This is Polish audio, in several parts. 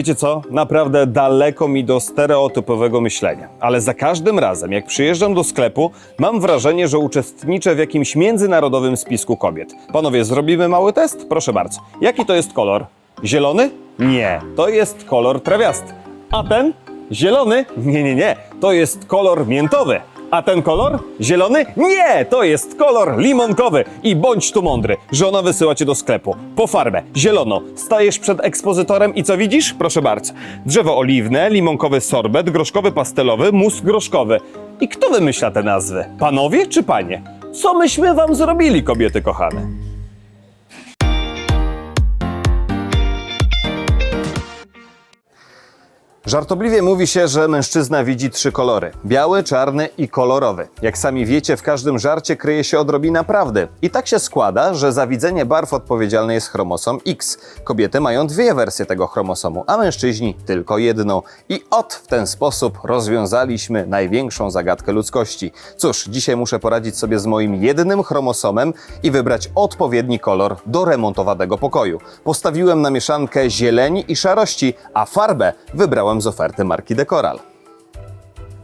Wiecie co? Naprawdę daleko mi do stereotypowego myślenia. Ale za każdym razem, jak przyjeżdżam do sklepu, mam wrażenie, że uczestniczę w jakimś międzynarodowym spisku kobiet. Panowie, zrobimy mały test? Proszę bardzo. Jaki to jest kolor? Zielony? Nie, to jest kolor trawiasty. A ten? Zielony? Nie, nie, nie. To jest kolor miętowy. A ten kolor? Zielony? Nie, to jest kolor limonkowy. I bądź tu mądry. Żona wysyła cię do sklepu. Po farbę, zielono. Stajesz przed ekspozytorem i co widzisz? Proszę bardzo. Drzewo oliwne, limonkowy sorbet, groszkowy pastelowy, mus groszkowy. I kto wymyśla te nazwy? Panowie czy panie? Co myśmy wam zrobili, kobiety kochane? Żartobliwie mówi się, że mężczyzna widzi trzy kolory: biały, czarny i kolorowy. Jak sami wiecie, w każdym żarcie kryje się odrobina prawdy. I tak się składa, że za widzenie barw odpowiedzialny jest chromosom X. Kobiety mają dwie wersje tego chromosomu, a mężczyźni tylko jedną. I ot w ten sposób rozwiązaliśmy największą zagadkę ludzkości. Cóż, dzisiaj muszę poradzić sobie z moim jednym chromosomem i wybrać odpowiedni kolor do remontowanego pokoju. Postawiłem na mieszankę zieleni i szarości, a farbę wybrałem z oferty marki Decoral.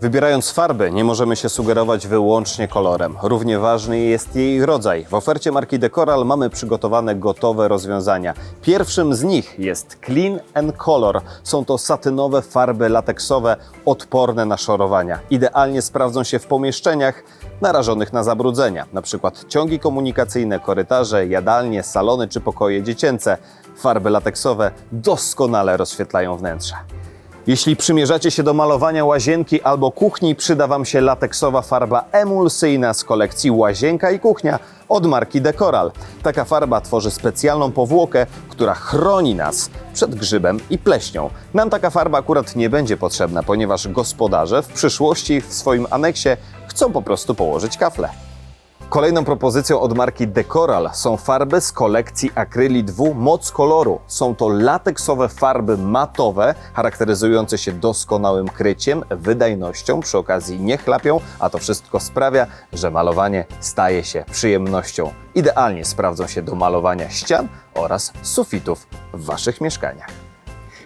Wybierając farby, nie możemy się sugerować wyłącznie kolorem. Równie ważny jest jej rodzaj. W ofercie marki Decoral mamy przygotowane gotowe rozwiązania. Pierwszym z nich jest Clean and Color. Są to satynowe farby lateksowe, odporne na szorowania. Idealnie sprawdzą się w pomieszczeniach narażonych na zabrudzenia, np. ciągi komunikacyjne, korytarze, jadalnie, salony czy pokoje dziecięce. Farby lateksowe doskonale rozświetlają wnętrze. Jeśli przymierzacie się do malowania łazienki albo kuchni, przyda Wam się lateksowa farba emulsyjna z kolekcji Łazienka i Kuchnia od marki Decoral. Taka farba tworzy specjalną powłokę, która chroni nas przed grzybem i pleśnią. Nam taka farba akurat nie będzie potrzebna, ponieważ gospodarze w przyszłości w swoim aneksie chcą po prostu położyć kafle. Kolejną propozycją od marki Decoral są farby z kolekcji Acryli 2 Moc Koloru. Są to lateksowe farby matowe, charakteryzujące się doskonałym kryciem, wydajnością, przy okazji nie chlapią, a to wszystko sprawia, że malowanie staje się przyjemnością. Idealnie sprawdzą się do malowania ścian oraz sufitów w Waszych mieszkaniach.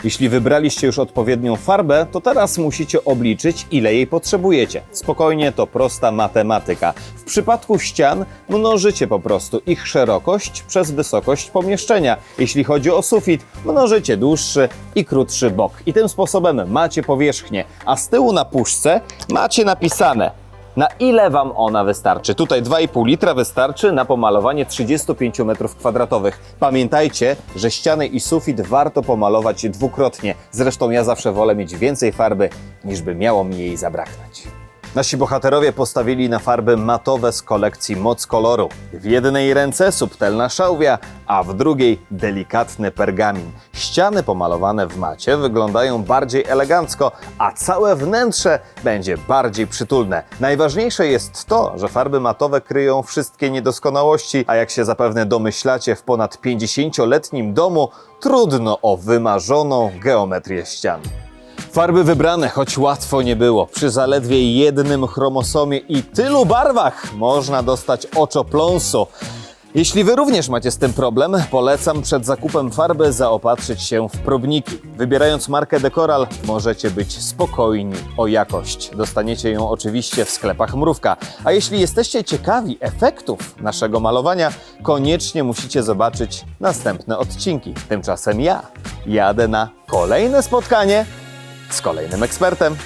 Jeśli wybraliście już odpowiednią farbę, to teraz musicie obliczyć, ile jej potrzebujecie. Spokojnie, to prosta matematyka. W przypadku ścian mnożycie po prostu ich szerokość przez wysokość pomieszczenia. Jeśli chodzi o sufit, mnożycie dłuższy i krótszy bok. I tym sposobem macie powierzchnię, a z tyłu na puszce macie napisane na ile Wam ona wystarczy? Tutaj 2,5 litra wystarczy na pomalowanie 35 m2. Pamiętajcie, że ściany i sufit warto pomalować dwukrotnie. Zresztą ja zawsze wolę mieć więcej farby, niż by miało mi jej zabraknąć. Nasi bohaterowie postawili na farby matowe z kolekcji Moc Koloru. W jednej ręce subtelna szałwia, a w drugiej delikatny pergamin. Ściany pomalowane w macie wyglądają bardziej elegancko, a całe wnętrze będzie bardziej przytulne. Najważniejsze jest to, że farby matowe kryją wszystkie niedoskonałości, a jak się zapewne domyślacie, w ponad 50-letnim domu trudno o wymarzoną geometrię ścian. Farby wybrane, choć łatwo nie było. Przy zaledwie jednym chromosomie i tylu barwach można dostać oczopląsu. Jeśli Wy również macie z tym problem, polecam przed zakupem farby zaopatrzyć się w próbniki. Wybierając markę Decoral możecie być spokojni o jakość. Dostaniecie ją oczywiście w sklepach Mrówka. A jeśli jesteście ciekawi efektów naszego malowania, koniecznie musicie zobaczyć następne odcinki. Tymczasem ja jadę na kolejne spotkanie z kolejnym ekspertem.